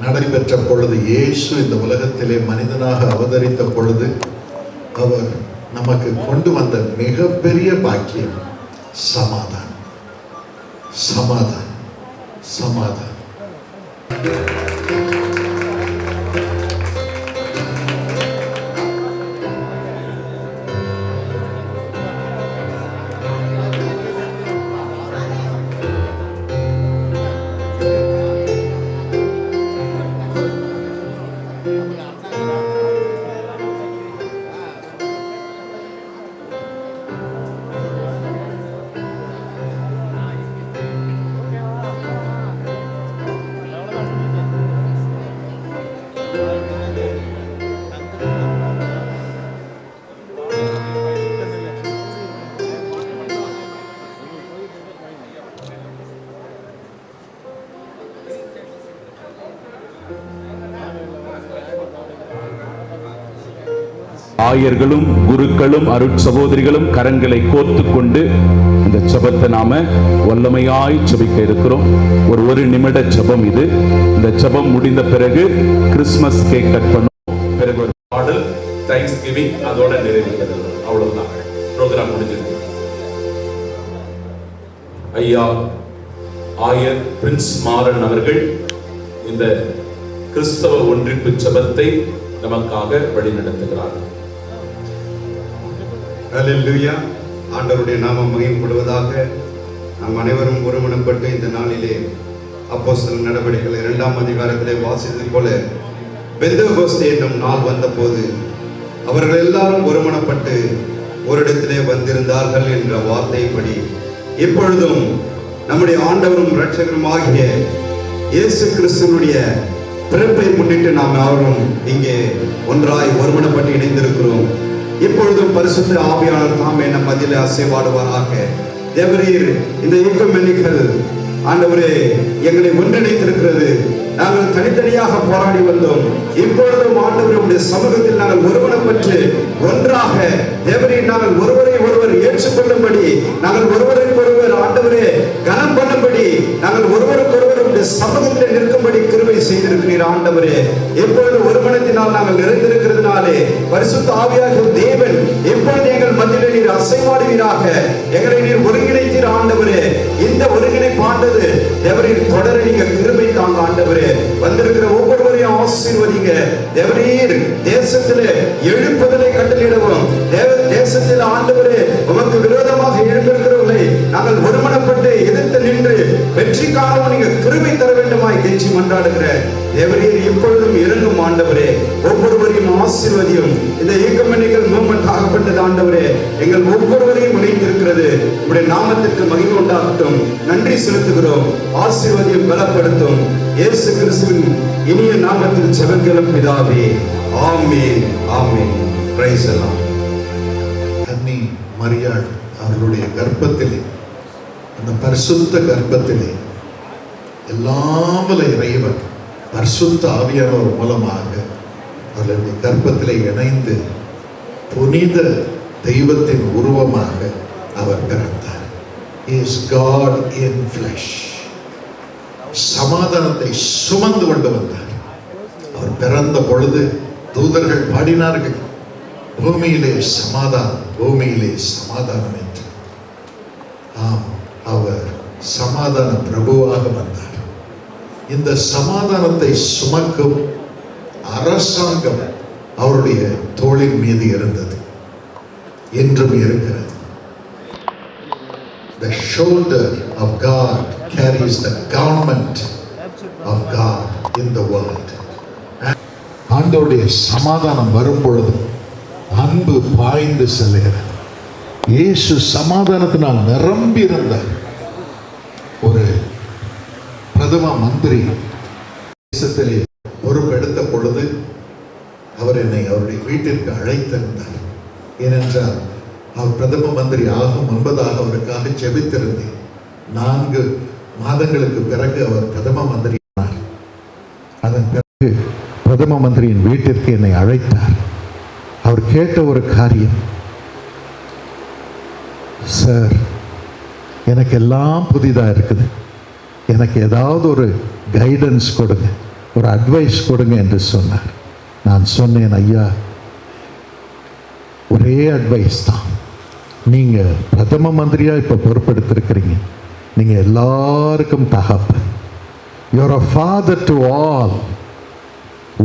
நடைபெற்ற பொழுது இயேசு இந்த உலகத்திலே மனிதனாக அவதரித்த பொழுது அவர் நமக்கு கொண்டு வந்த மிகப்பெரிய பாக்கியம் சமாதானம். சமாதானம். சமாதானம். ஆயர்களும் குருக்களும் அருட்சகோதரிகளும் கரங்களை கோர்த்து கொண்டு இந்த ஜபத்தை நாம வல்லமையாய் ஜபிக்க இருக்கிறோம். ஒரு ஒரு நிமிட ஜபம் இது. இந்த ஜபம் முடிந்த பிறகு கிறிஸ்மஸ் கேக் கட் பண்ணும் பிறகு ஒரு பாடல் தேங்க்ஸ் கிவிங் அதோட நிறைவேறது அவ்வளவுதான். ப்ரோக்ராம் முடிஞ்சிருக்கு. ஐயா ஆயர் பிரின்ஸ் மாறன் அவர்கள் இந்த கிறிஸ்தவ ஒன்றிப்பு ஜெபத்தை நமக்காக வழிநடத்துகிறார். அல்லேலூயா ஆண்டவருடைய நாமம் மகிமைப்படுவதாக நம் அனைவரும் ஒருமணப்பட்டு இந்த நாளிலே அப்போ சில நடவடிக்கைகள் இரண்டாம் அதிகாரத்திலே வாசித்தது போல பெந்தகோஸ்தே என்னும் நாள் வந்தபோது அவர்கள் எல்லாரும் ஒரு இடத்திலே வந்திருந்தார்கள் என்ற வார்த்தைப்படி இப்பொழுதும் நம்முடைய ஆண்டவரும் இரட்சகரும் ஆகிய இயேசு கிறிஸ்துவனுடைய பிறப்பை முன்னிட்டு நாம் யாரும் இங்கே ஒன்றாய் ஒருமனப்பட்டு இணைந்திருக்கிறோம். இப்பொழுதும் பரிசுத்த ஆவியாளர் தாமே நம் மதியில் அசைவாடுவாராக தேவரீர் இந்த இயக்கமென்னிகள் ஆண்டவரே எங்களை ஒன்றிணைத்திருக்கிறது. நாங்கள் தனித்தனியாக போராடி வந்தோம். இப்பொழுதும் ஆண்டவருடைய சமூகத்தில் நாங்கள் ஒருவனப்பட்டு ஒன்றாக தேவரை நாங்கள் ஒருவரை ஒருவர் ஏற்றுக்கொள்ளும்படி நாங்கள் ஒருவரை ஒருவர் ஆண்டவரே சமூகத்தில் நிற்கும்படி கிருபை செய்திருக்கிறீர் ஆண்டவரே. எப்பொழுது ஒருமனத்தினால் நாங்கள் நிறைந்திருக்கிறதுனாலே பரிசுத்த ஆவியாக தேவன் எப்பொழுது எங்கள் மத்தியிலே நீர் அசைவாடுவீராக எங்களை நீர் ஒருங்கிணைத்தீர் ஆண்டவரே. இந்த ஒருங்கிணைப்பாண்டது ஆண்டது தொடர நீங்க கிருபை தாங்க ஆண்டவரே. வந்திருக்கிற ஒவ்வொருவரையும் ஆசீர்வதிங்க. தேவரீர் தேசத்திலே எழுப்புதலை கட்டளிடவும் தேவ தேசத்தில் ஆண்டவரே உமக்கு விரோதமாக எழுப்பியிருக்கிறவர்களை நாங்கள் ஒருமனப்பட்டு வெற்றி காணவும் நீங்க கிருமை தர வேண்டுமாய் கெஞ்சி மன்றாடுகிற தேவரீர் இப்பொழுதும் இறங்கும் ஆண்டவரே. ஒவ்வொருவரையும் ஆசீர்வதியும் இந்த இயக்கம் இயக்கமணிகள் மூமெண்ட் ஆகப்பட்டது ஆண்டவரே. எங்கள் ஒவ்வொருவரையும் இணைந்திருக்கிறது. உடைய நாமத்திற்கு மகிழ்வு உண்டாகட்டும். நன்றி செலுத்துகிறோம். ஆசீர்வதியும் பலப்படுத்தும். இயேசு கிறிஸ்துவின் இனிய நாமத்தில் ஜெபங்களும் பிதாவே. ஆமேன். ஆமேன். பிரைஸ் எல்லாம் கன்னி மரியாள் அவர்களுடைய கர்ப்பத்திலே அந்த பரிசுத்த கர்ப்பத்திலே எல்லாமல இறைவன் பரிசுத்த ஆவியானவர் மூலமாக அவர்களுடைய கர்ப்பத்திலே இணைந்து புனித தெய்வத்தின் உருவமாக அவர் பிறந்தார் இஸ் காட் இன் ஃபிளஷ் சமாதானத்தை சுமந்து கொண்டு வந்தார் அவர் பிறந்த பொழுது தூதர்கள் பாடினார்கள் பூமியிலே சமாதானம் பூமியிலே சமாதானம் என்று சமாதான பிரபுவாக வந்தார். இந்த சமாதானத்தை சுமக்கும் அரசாங்கம் அவருடைய தோளின் மீது இருந்தது. என்றும் இருக்கிறது. The shoulder of God carries the government of God in the world. ஆண்டோடைய சமாதானம் வரும் பொழுது அன்பு பாய்ந்து செல்கிறது இயேசு சமாதானத்தினால் நிரம்பி இருந்தார் பிரதம மந்திரி தேசத்திலே பொறுப்பெடுத்த பொழுது அவர் என்னை அவருடைய வீட்டிற்கு அழைத்திருந்தார் ஏனென்றால் அவர் பிரதம மந்திரி ஆகும் முன்பதாக அவருக்காக ஜெபித்திருந்தேன். நான்கு மாதங்களுக்கு பிறகு அவர் பிரதம மந்திரி ஆனார் அதன் பிறகு பிரதம மந்திரியின் வீட்டிற்கு என்னை அழைத்தார். அவர் கேட்ட ஒரு காரியம் சார் எனக்கு எல்லாம் புதிதாக இருக்குது. எனக்கு ஏதாவது ஒரு கைடன்ஸ் கொடுங்க. ஒரு அட்வைஸ் கொடுங்க என்று சொன்னார். நான் சொன்னேன் ஐயா ஒரே அட்வைஸ் தான். நீங்கள் பிரதம மந்திரியாக இப்போ பொறுப்பெடுத்திருக்கிறீங்க. நீங்கள் எல்லாருக்கும் தகப்ப you're a father to all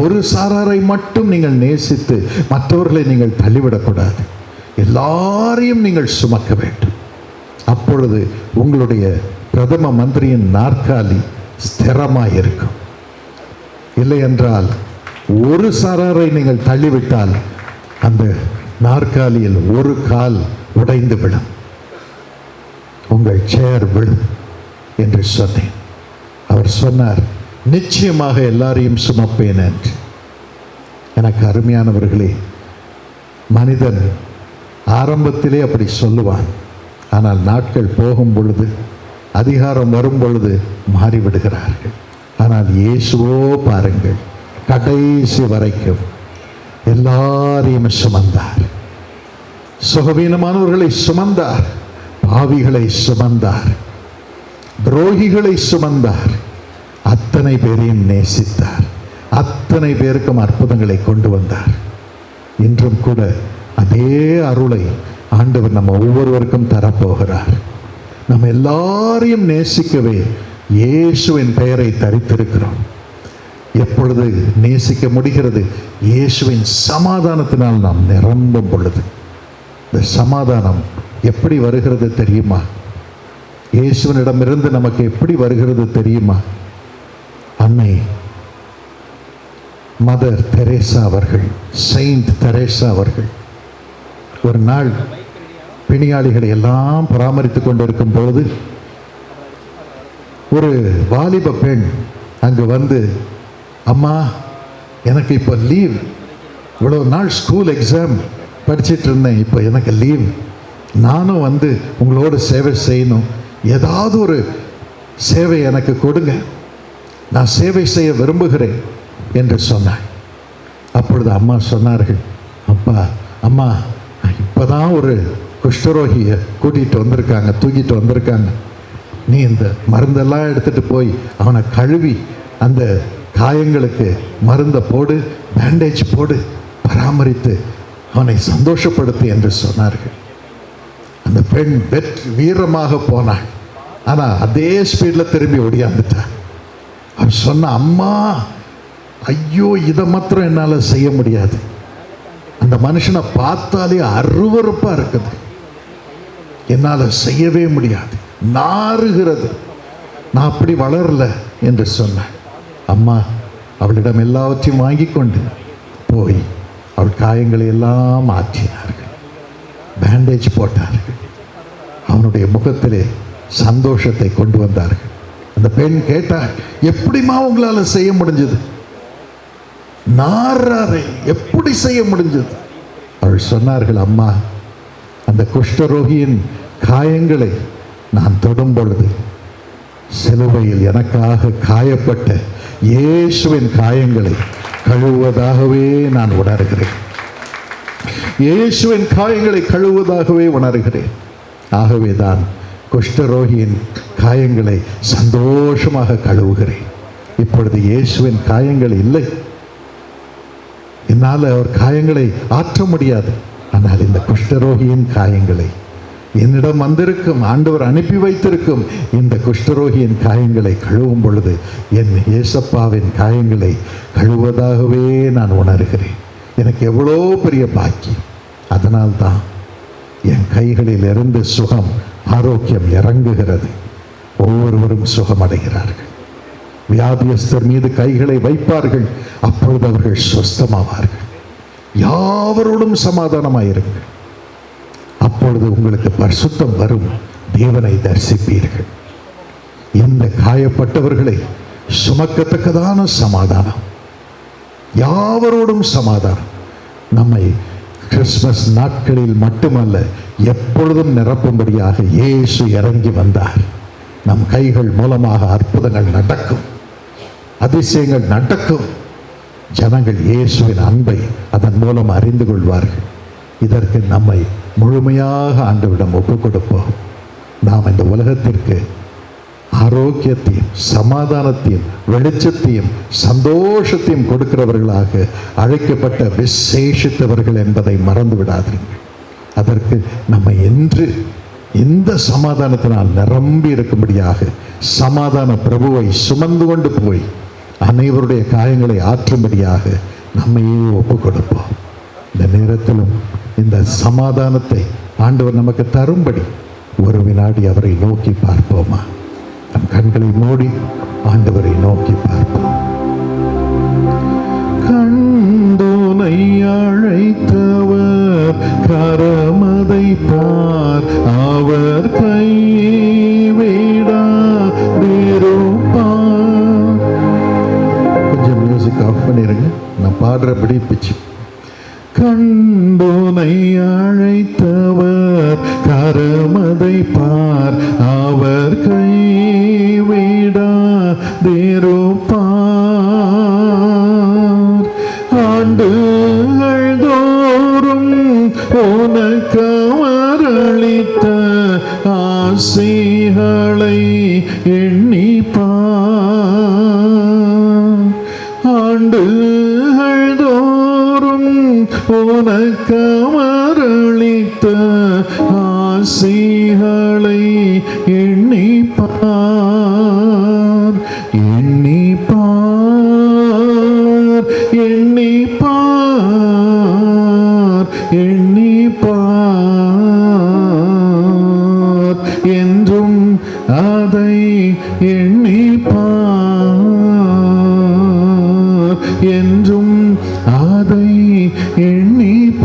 ஒரு சாராரை மட்டும் நீங்கள் நேசித்து மற்றவர்களை நீங்கள் தள்ளிவிடக்கூடாது. எல்லாரையும் நீங்கள் சுமக்க வேண்டும். அப்பொழுது உங்களுடைய பிரதம மந்திரியின் நாற்காலி ஸ்திரமாக இருக்கும் இல்லை என்றால் ஒரு சராரை நீங்கள் தள்ளிவிட்டால் அந்த நாற்காலியில் ஒரு கால் உடைந்து விடும் உங்கள் சேர் விழும் என்று சொன்னேன். அவர் சொன்னார் நிச்சயமாக எல்லாரையும் சுமப்பேன் என்று. எனக்கு அருமையானவர்களே மனிதன் ஆரம்பத்திலே அப்படி சொல்லுவான். ஆனால் நாட்கள் போகும் பொழுது அதிகாரம் வரும் பொழுது மாறிவிடுகிறார்கள். ஆனால் இயேசுவோ பாருங்கள் கடைசி வரைக்கும் எல்லாரையும் சுமந்தார். சுகவீனமானவர்களை சுமந்தார் பாவிகளை சுமந்தார் துரோகிகளை சுமந்தார் அத்தனை பேரையும் நேசித்தார் அத்தனை பேருக்கும் அற்புதங்களை கொண்டு வந்தார். இன்றும் கூட அதே அருளை ஆண்டவர் நம்ம ஒவ்வொருவருக்கும் தரப்போகிறார். நம்ம எல்லாரையும் நேசிக்கவே இயேசுவின் பெயரை தரித்திருக்கிறோம். எப்பொழுது நேசிக்க முடிகிறது? இயேசுவின் சமாதானத்தினால் நாம் நிரம்பும் பொழுது. இந்த சமாதானம் எப்படி வருகிறது தெரியுமா? இயேசுவனிடமிருந்து நமக்கு எப்படி வருகிறது தெரியுமா? அன்னை மதர் தெரேசா அவர்கள் செயின்ட் தெரேசா அவர்கள் ஒரு நாள் பிணியாளிகளை எல்லாம் பராமரித்து கொண்டிருக்கும் பொழுது ஒரு வாலிப பெண் அங்கு வந்து அம்மா எனக்கு இப்போ லீவ் இவ்வளோ நாள் ஸ்கூல் எக்ஸாம் படிச்சுட்டு இருந்தேன். இப்போ எனக்கு லீவ் நானும் வந்து உங்களோட சேவை செய்யணும். ஏதாவது ஒரு சேவை எனக்கு கொடுங்க. நான் சேவை செய்ய விரும்புகிறேன் என்று சொன்னாள். அப்பொழுது அம்மா சொன்னார்கள் அப்பா அம்மா இப்போ தான் ஒரு குஷ்டரோகியை கூட்டிகிட்டு வந்திருக்காங்க தூக்கிட்டு வந்திருக்காங்க. நீ இந்த மருந்தெல்லாம் எடுத்துட்டு போய் அவனை கழுவி அந்த காயங்களுக்கு மருந்தை போடு பேண்டேஜ் போடு பராமரித்து அவனை சந்தோஷப்படுத்து என்று சொன்னார்கள். அந்த பெண் வெற்றி வீரமாக போனாள். ஆனால் அதே ஸ்பீடில் திரும்பி ஒடியாந்துட்டான் அவர் சொன்ன அம்மா ஐயோ இதை மாத்திரம் என்னால் செய்ய முடியாது. அந்த மனுஷனை பார்த்தாலே அருவருப்பாக இருக்குது. என்னால் செய்யவே முடியாது. நாறுகிறது. நான் அப்படி வளரல என்று சொன்னேன். அம்மா அவளிடம் எல்லாவற்றையும் வாங்கி கொண்டு போய் அவள் காயங்களை எல்லாம் மாற்றினார்கள். பேண்டேஜ் போட்டார்கள். அவனுடைய முகத்திலே சந்தோஷத்தை கொண்டு வந்தார்கள். அந்த பெண் கேட்டார் எப்படிம்மா உங்களால் செய்ய முடிஞ்சது? நாராரை எப்படி செய்ய முடிஞ்சது? அவள் சொன்னார்கள் அம்மா அந்த குஷ்டரோகியின் காயங்களை நான் தொடும் பொழுது சிலுவையில் எனக்காக காயப்பட்ட இயேசுவின் காயங்களை கழுவுவதாகவே நான் உணர்கிறேன். இயேசுவின் காயங்களை கழுவுவதாகவே உணர்கிறேன். ஆகவே தான் குஷ்டரோகியின் காயங்களை சந்தோஷமாக கழுவுகிறேன். இப்பொழுது இயேசுவின் காயங்கள் இல்லை. என்னால் அவர் காயங்களை ஆற்ற முடியாது. ஆனால் இந்த குஷ்டரோகியின் காயங்களை என்னிடம் வந்திருக்கும் ஆண்டவர் அனுப்பி வைத்திருக்கும் இந்த குஷ்டரோகியின் காயங்களை கழுவும் பொழுது என் ஏசப்பாவின் காயங்களை கழுவதாகவே நான் உணர்கிறேன். எனக்கு எவ்வளோ பெரிய பாக்கியம். அதனால்தான் என் கைகளில் இருந்து சுகம் ஆரோக்கியம் இறங்குகிறது. ஒவ்வொருவரும் சுகமடைகிறார்கள். வியாதியஸ்தர் மீது கைகளை வைப்பார்கள். அப்பொழுது அவர்கள் சொஸ்தமாவார்கள். யாவரோடும் சமாதானமாயிருங்க அப்பொழுது உங்களுக்கு பரிசுத்தம் வரும். தேவனை தரிசிப்பீர்கள். இந்த காயப்பட்டவர்களை சுமக்கத்தக்கதான சமாதானம். யாவரோடும் சமாதானம். நம்மை கிறிஸ்மஸ் நாட்களில் மட்டுமல்ல எப்பொழுதும் நிரப்பும்படியாக இயேசு இறங்கி வந்தார். நம் கைகள் மூலமாக அற்புதங்கள் நடக்கும். அதிசயங்கள் நடக்கும். ஜனங்கள் இயேசுவின் அன்பை அதன் மூலம் அறிந்து கொள்வார்கள். இதற்கு நம்மை முழுமையாக ஆண்டுவிடம் ஒப்பு கொடுப்போம் நாம் இந்த உலகத்திற்கு ஆரோக்கியத்தையும் சமாதானத்தையும் வெளிச்சத்தையும் சந்தோஷத்தையும் கொடுக்கிறவர்களாக அழைக்கப்பட்ட விசேஷித்தவர்கள் என்பதை மறந்து விடாதீர்கள் அதற்கு நம்ம என்று இந்த சமாதானத்தினால் நிரம்பி இருக்கும்படியாக சமாதான பிரபுவை சுமந்து கொண்டு போய் அனைவருடைய காயங்களை ஆற்றும்படியாக நம்மையே ஒப்பு கொடுப்போம் இந்த நேரத்திலும் இந்த சமாதானத்தை ஆண்டவர் நமக்கு தரும்படி ஒரு வினாடி அவரை நோக்கி பார்ப்போமா? நம் கண்களை மூடி ஆண்டவரை நோக்கி பார்ப்போம். கண்டுனை அழைத்தவர் கரமதை பார் அவர் கையே பாடுறபடி பிச்சு கண்டோனை அழைத்தவர் கரமதை பார் அவர் கைவிடாதிருப்பார் ஆண்டுகள் தோறும் உனக்கு அவர் அளித்த ஆசைகளை எண்ண எண்ணிப்பார் என்றும் அதை எண்ணிப்பார்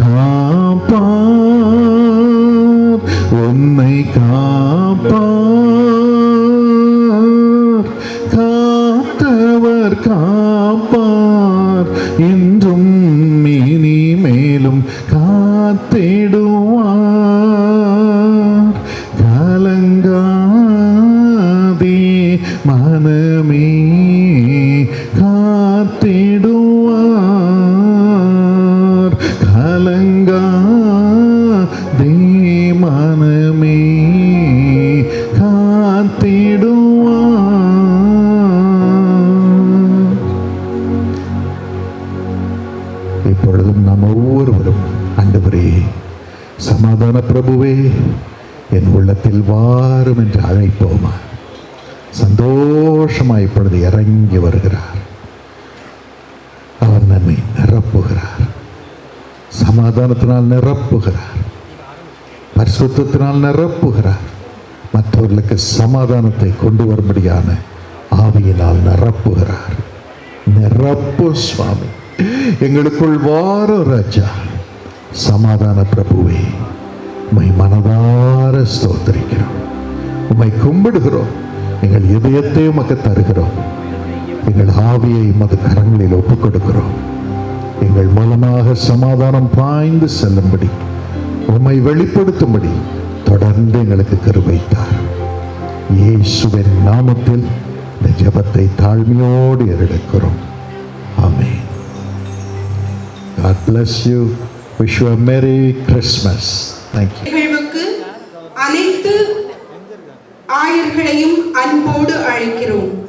காப்பார் உன்னை காப்பார். காத்தவர் காப்பார் இன்றும் இனி மேலும் காத்திடும் கலங்காதே மனமே உள்ளத்தில் வாரும் என்று அழைப்போமா? சந்தோஷமாக இப்பொழுது இறங்கி வருகிறார். அவர் நம்மை நிரப்புகிறார். சமாதானத்தினால் நிரப்புகிறார். பரிசுத்தினால் நிரப்புகிறார். மற்றவர்களுக்கு சமாதானத்தை கொண்டு வரும்படியான ஆவியினால் நிரப்புகிறார். நிரப்பு சுவாமி. எங்களுக்குள் வாரோ ராஜா. சமாதான பிரபுவே மை மனதா உம்மை கும்பிடுகிறோம் எங்கள் இதயத்தை உமக்கு தருகிறோம் எங்கள் ஆவியை மது கரங்களில் ஒப்புக் கொடுக்கிறோம் எங்கள் மூலமாக சமாதானம் பாய்ந்து செல்லும்படி உம்மை வெளிப்படுத்தும்படி தொடர்ந்து எங்களுக்கு கருவைத்தார் இயேசுவின் நாமத்தில் இந்த ஜபத்தை தாழ்மையோடு எடுக்கிறோம் ஆமே God bless you. Wish you a Merry Christmas. Thank you. அனைத்து ஆயர்களையும் அன்போடு அழைக்கிறோம்.